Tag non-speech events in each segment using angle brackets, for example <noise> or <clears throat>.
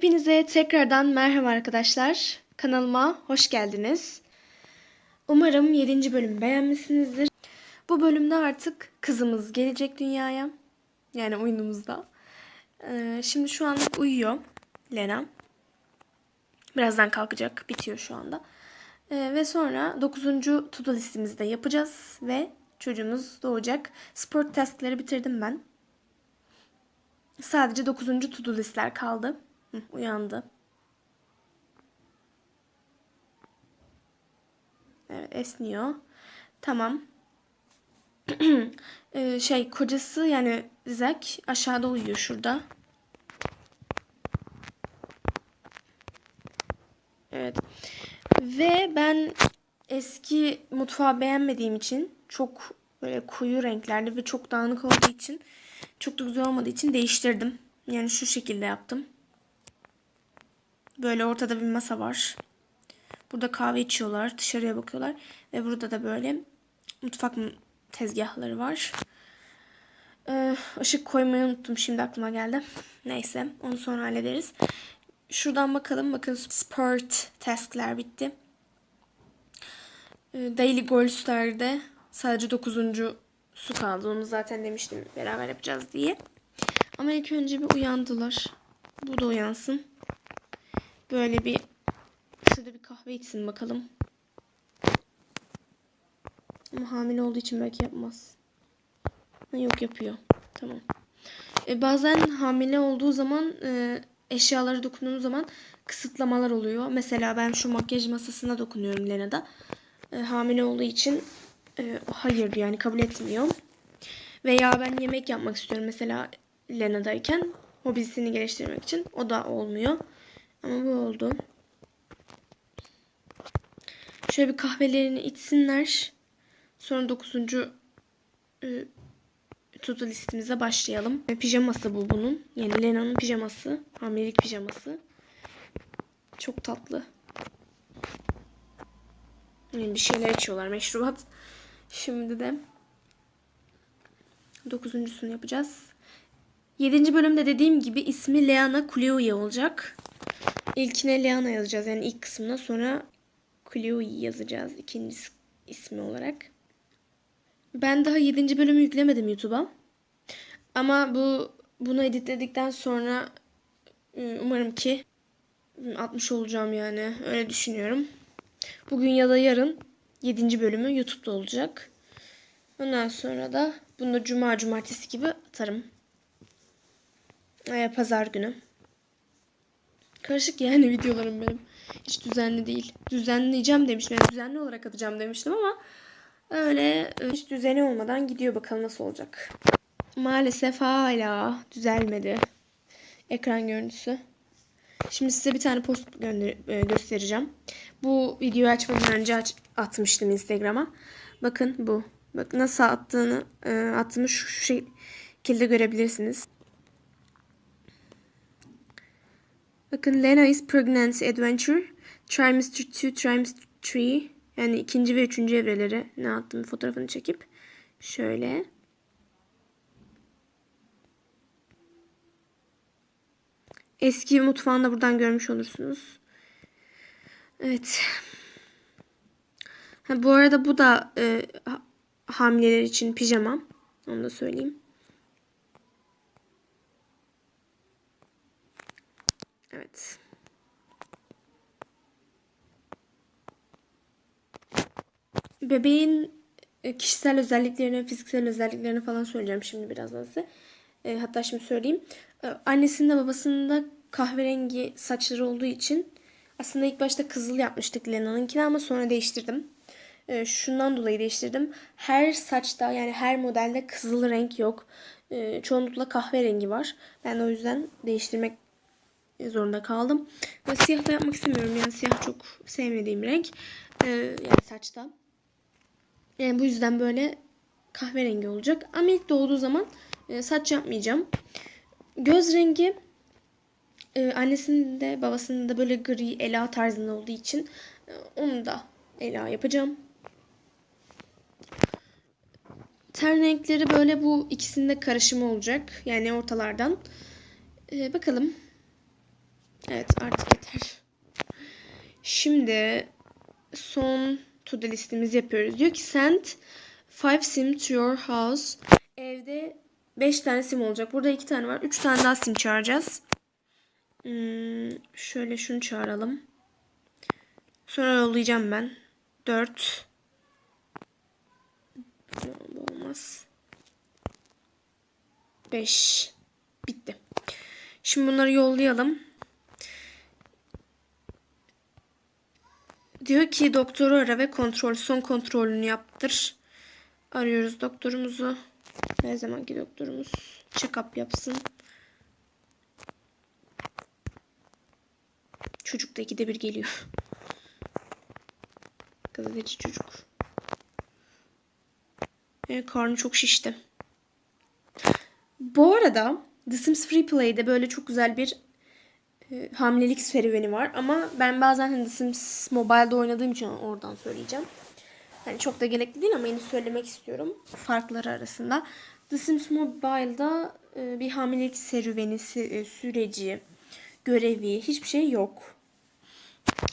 Hepinize tekrardan merhaba arkadaşlar. Kanalıma hoş geldiniz. Umarım 7. bölümü beğenmişsinizdir. Bu bölümde artık kızımız gelecek dünyaya. Yani oyunumuzda. Ee, şimdi şu anlık uyuyor Lena. Birazdan kalkacak. Bitiyor şu anda. Ee, ve sonra 9. to-do listemizi de yapacağız. Ve çocuğumuz doğacak. Sport taskları bitirdim ben. Sadece 9. to-do listler kaldı. Uyandı. Evet esniyor. Tamam. <clears throat> Ee, şey kocası yani Zack aşağıda uyuyor şurada. Evet. Ve ben eski mutfağı beğenmediğim için çok böyle koyu renklerde ve çok dağınık olduğu için çok da güzel olmadığı için değiştirdim. Yani şu şekilde yaptım. Böyle ortada bir masa var. Burada kahve içiyorlar. Dışarıya bakıyorlar. Ve burada da böyle mutfak tezgahları var. Ee, ışık koymayı unuttum. Şimdi aklıma geldi. Neyse. Onu sonra hallederiz. Şuradan bakalım. Bakın sport taskler bitti. Ee, Daily Goals'lerde sadece 9. su kaldı. Onu zaten demiştim beraber yapacağız diye. Ama ilk önce bir uyandılar. Bu da uyansın. Böyle bir şurada bir kahve içsin bakalım. Ama hamile olduğu için belki yapmaz. Ha, yok yapıyor. Tamam. E, bazen hamile olduğu zaman e, eşyalara dokunduğum zaman kısıtlamalar oluyor. Mesela ben şu makyaj masasına dokunuyorum Lena'da. E, hamile olduğu için e, hayır yani kabul etmiyor. Veya ben yemek yapmak istiyorum mesela Lena'dayken hobisini geliştirmek için. O da olmuyor. Ama bu oldu. Şöyle bir kahvelerini içsinler. Sonra 9. E, to-do listemize başlayalım. Pijaması bu bunun. Yani Lena'nın pijaması. Hamilelik pijaması. Çok tatlı. Yani bir şeyler içiyorlar meşrubat. Şimdi de dokuzuncusunu yapacağız. Yedinci bölümde dediğim gibi ismi Leana Kulioya olacak. İlkine Leana yazacağız yani ilk kısmına sonra Kulioyi yazacağız ikinci ismi olarak. Ben daha 7. bölümü yüklemedim YouTube'a. Ama bu bunu editledikten sonra ıı, umarım ki 60 olacağım yani. Öyle düşünüyorum. Bugün ya da yarın 7. bölümü YouTube'da olacak. Ondan sonra da bunu da cuma cumartesi gibi atarım. Ee, pazar günü. Karışık yani videolarım benim. Hiç düzenli değil. Düzenleyeceğim demiştim. Yani düzenli olarak atacağım demiştim ama öyle hiç düzeni olmadan gidiyor bakalım nasıl olacak. Maalesef hala düzelmedi. Ekran görüntüsü. Şimdi size bir tane post e, göstereceğim. Bu videoyu açmadan önce aç atmıştım Instagram'a. Bakın bu. Bak nasıl attığını e, attığımı şu, şu şekilde görebilirsiniz. Bakın Lena is Pregnancy Adventure. Trimester 2, Trimester 3. Yani ikinci ve üçüncü evreleri ne yaptım fotoğrafını çekip. Şöyle. Eski mutfağını da buradan görmüş olursunuz. Evet. Ha, bu arada bu da e, hamileler için pijama. Onu da söyleyeyim. Evet. Bebeğin e, kişisel özelliklerini, fiziksel özelliklerini falan söyleyeceğim şimdi birazdan size. E, hatta şimdi söyleyeyim. E, annesinin de babasının da kahverengi saçları olduğu için aslında ilk başta kızıl yapmıştık Lena'nınkini ama sonra değiştirdim. E, şundan dolayı değiştirdim. Her saçta yani her modelde kızıl renk yok. Çoğunlukla kahverengi var. Ben o yüzden değiştirmek zorunda kaldım. Ve siyah da yapmak istemiyorum. Yani siyah çok sevmediğim renk. E, yani saçta. Yani bu yüzden böyle kahverengi olacak. Ama ilk doğduğu zaman e, saç yapmayacağım. Göz rengi e, annesinin de babasının da böyle gri ela tarzında olduğu için e, onu da ela yapacağım. Ten renkleri böyle bu ikisinde karışımı olacak. Yani ortalardan. E, bakalım. Evet artık yeter. Şimdi son to do listemizi yapıyoruz. Diyor ki send five sim to your house. Evde 5 tane sim olacak. Burada 2 tane var. 3 tane daha sim çağıracağız. Hmm, şöyle şunu çağıralım. Sonra yollayacağım ben. 4 Bu olmaz. 5 Bitti. Şimdi bunları yollayalım. Diyor ki doktoru ara ve kontrol son kontrolünü yaptır. Arıyoruz doktorumuzu. Ne zamanki doktorumuz check-up yapsın. Çocuk da ikide bir geliyor. Gazeteci çocuk. Evet, karnı çok şişti. Bu arada The Sims Free Play'de böyle çok güzel bir hamilelik serüveni var. Ama ben bazen hani The Sims Mobile'da oynadığım için oradan söyleyeceğim. Yani çok da gerekli değil ama yine söylemek istiyorum farkları arasında. The Sims Mobile'da e, bir hamilelik serüveni, e, süreci, görevi hiçbir şey yok.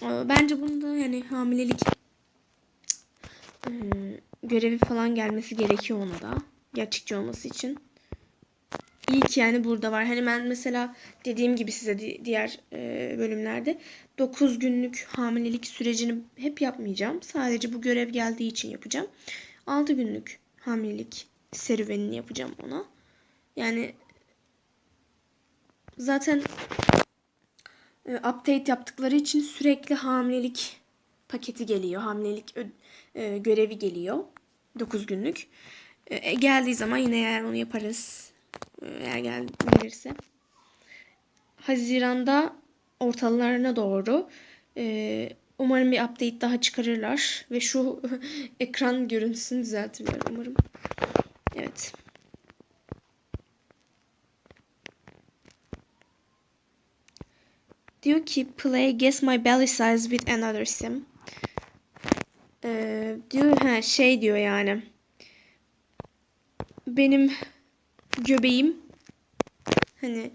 E, Bence bunda yani hamilelik e, görevi falan gelmesi gerekiyor ona da. Gerçekçi olması için. İyi ki yani burada var. Hani ben mesela dediğim gibi size di- diğer e, bölümlerde 9 günlük hamilelik sürecini hep yapmayacağım. Sadece bu görev geldiği için yapacağım. 6 günlük hamilelik serüvenini yapacağım ona. Yani zaten e, update yaptıkları için sürekli hamilelik paketi geliyor. Hamilelik e, görevi geliyor. 9 günlük. E, geldiği zaman yine eğer onu yaparız. Eğer gel gelirse. Haziran'da ortalarına doğru e, umarım bir update daha çıkarırlar ve şu <laughs> ekran görüntüsünü düzeltirler umarım. Evet. Diyor ki play guess my belly size with another sim. Ee, diyor ha şey diyor yani. Benim göbeğim hani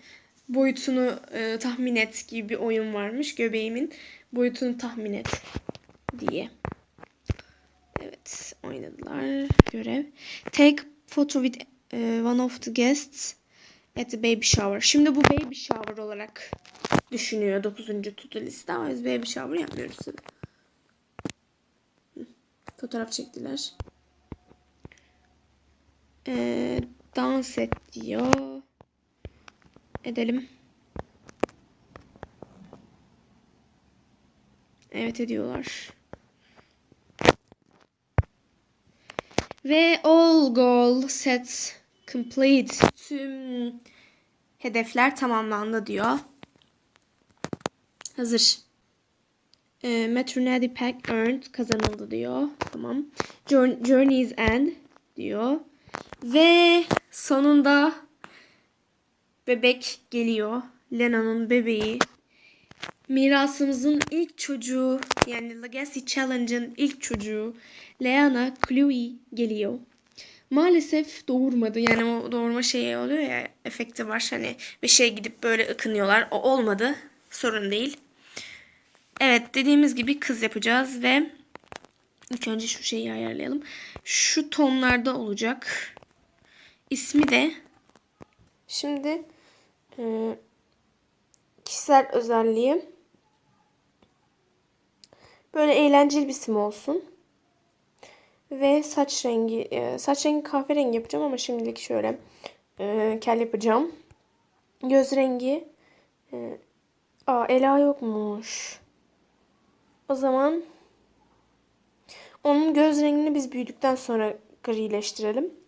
boyutunu e, tahmin et gibi bir oyun varmış. Göbeğimin boyutunu tahmin et diye. Evet oynadılar görev. Take photo with e, one of the guests at the baby shower. Şimdi bu baby shower olarak düşünüyor 9. to-do liste ama biz baby shower yapmıyoruz Fotoğraf çektiler. Ee, dans et diyor. Edelim. Evet ediyorlar. Ve all goal set complete. Tüm hedefler tamamlandı diyor. Hazır. E, maternity pack earned kazanıldı diyor. Tamam. Jour- Journey's end diyor. Ve sonunda bebek geliyor. Lena'nın bebeği. Mirasımızın ilk çocuğu yani Legacy Challenge'ın ilk çocuğu Leana Chloe geliyor. Maalesef doğurmadı. Yani o doğurma şeyi oluyor ya efekti var hani bir şey gidip böyle ıkınıyorlar. O olmadı. Sorun değil. Evet dediğimiz gibi kız yapacağız ve ilk önce şu şeyi ayarlayalım. Şu tonlarda olacak. İsmi de şimdi e, kişisel özelliği böyle eğlenceli bir isim olsun. Ve saç rengi e, saç rengi kahverengi yapacağım ama şimdilik şöyle e, kel yapacağım. Göz rengi e, aa Ela yokmuş. O zaman onun göz rengini biz büyüdükten sonra grileştirelim.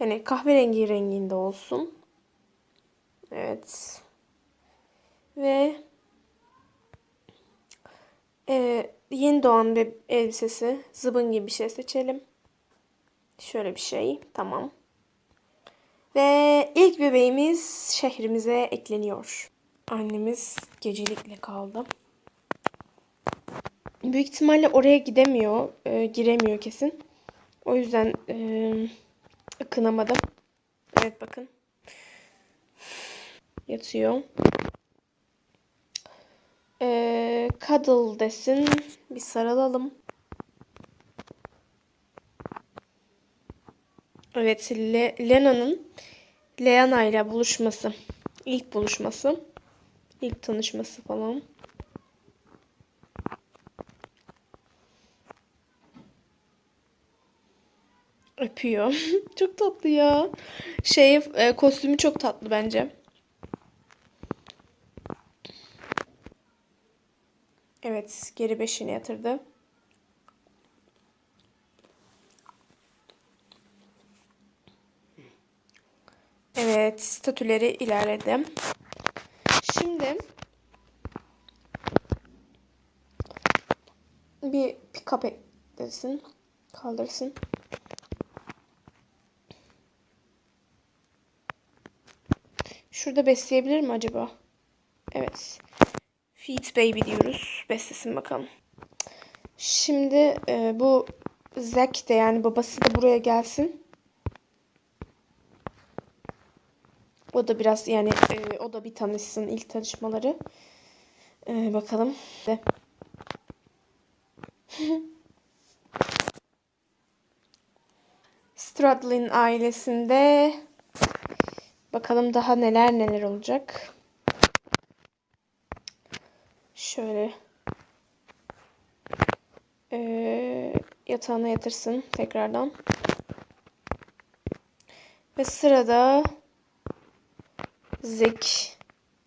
Yani kahverengi renginde olsun. Evet. Ve e, yeni doğan bir elbisesi zıbın gibi bir şey seçelim. Şöyle bir şey. Tamam. Ve ilk bebeğimiz şehrimize ekleniyor. Annemiz gecelikle kaldı. Büyük ihtimalle oraya gidemiyor. e, giremiyor kesin. O yüzden e, ıkınamadım. Evet bakın. Yatıyor. Ee, cuddle desin. Bir sarılalım. Evet, Le Lena'nın Leana ile buluşması. İlk buluşması. İlk tanışması falan. Öpüyor. <laughs> çok tatlı ya. Şey, e, kostümü çok tatlı bence. Evet, geri beşini yatırdı. Evet, statüleri ilerledi. Şimdi bir pick-up eklesin. Kaldırsın. Şurada besleyebilir mi acaba? Evet. Feed Baby diyoruz. Beslesin bakalım. Şimdi e, bu Zack de yani babası da buraya gelsin. O da biraz yani e, o da bir tanışsın ilk tanışmaları. E, bakalım. De. <laughs> Stradlin ailesinde bakalım daha neler neler olacak. Şöyle ee, yatağına yatırsın tekrardan. Ve sırada Zek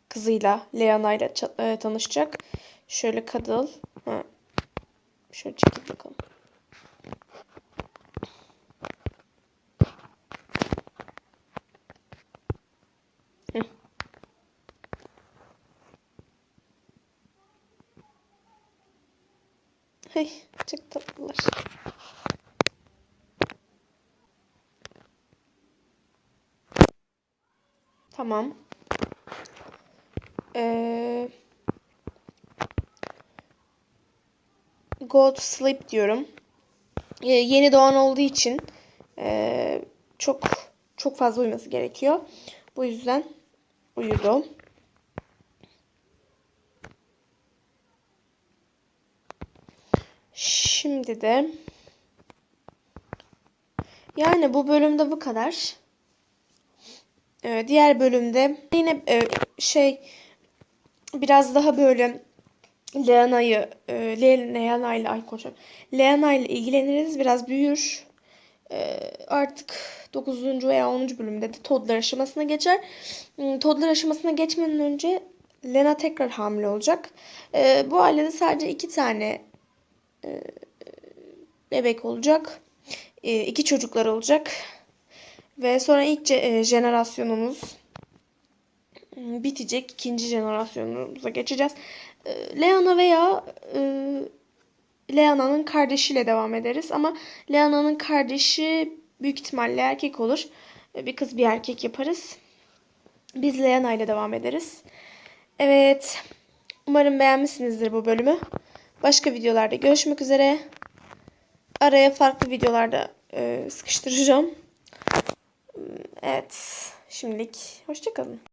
kızıyla Leana ile tanışacak. Şöyle kadıl. Ha. Şöyle çekip bakalım. Hı. Hey, çok tatlılar. Tamam. Ee, go to sleep diyorum. Ee, yeni doğan olduğu için e, çok çok fazla uyuması gerekiyor. Bu yüzden uyudu. Şimdi de yani bu bölümde bu kadar. Ee, diğer bölümde yine e, şey biraz daha böyle Leana'yı e, Leana ile ay koşam. Leana ile ilgileniriz. Biraz büyür. E, artık 9. veya 10. bölümde de Toddler aşamasına geçer. Hmm, Toddler aşamasına geçmeden önce Lena tekrar hamile olacak. E, bu ailede sadece iki tane e, bebek olacak. E, iki çocuklar olacak. Ve sonra ilk e, jenerasyonumuz bitecek. ikinci jenerasyonumuza geçeceğiz. E, Leona veya e, Leona'nın kardeşiyle devam ederiz. Ama Leona'nın kardeşi büyük ihtimalle erkek olur. Bir kız bir erkek yaparız. Biz Leona ile devam ederiz. Evet. Umarım beğenmişsinizdir bu bölümü. Başka videolarda görüşmek üzere. Araya farklı videolarda e, sıkıştıracağım. Evet. Şimdilik hoşçakalın.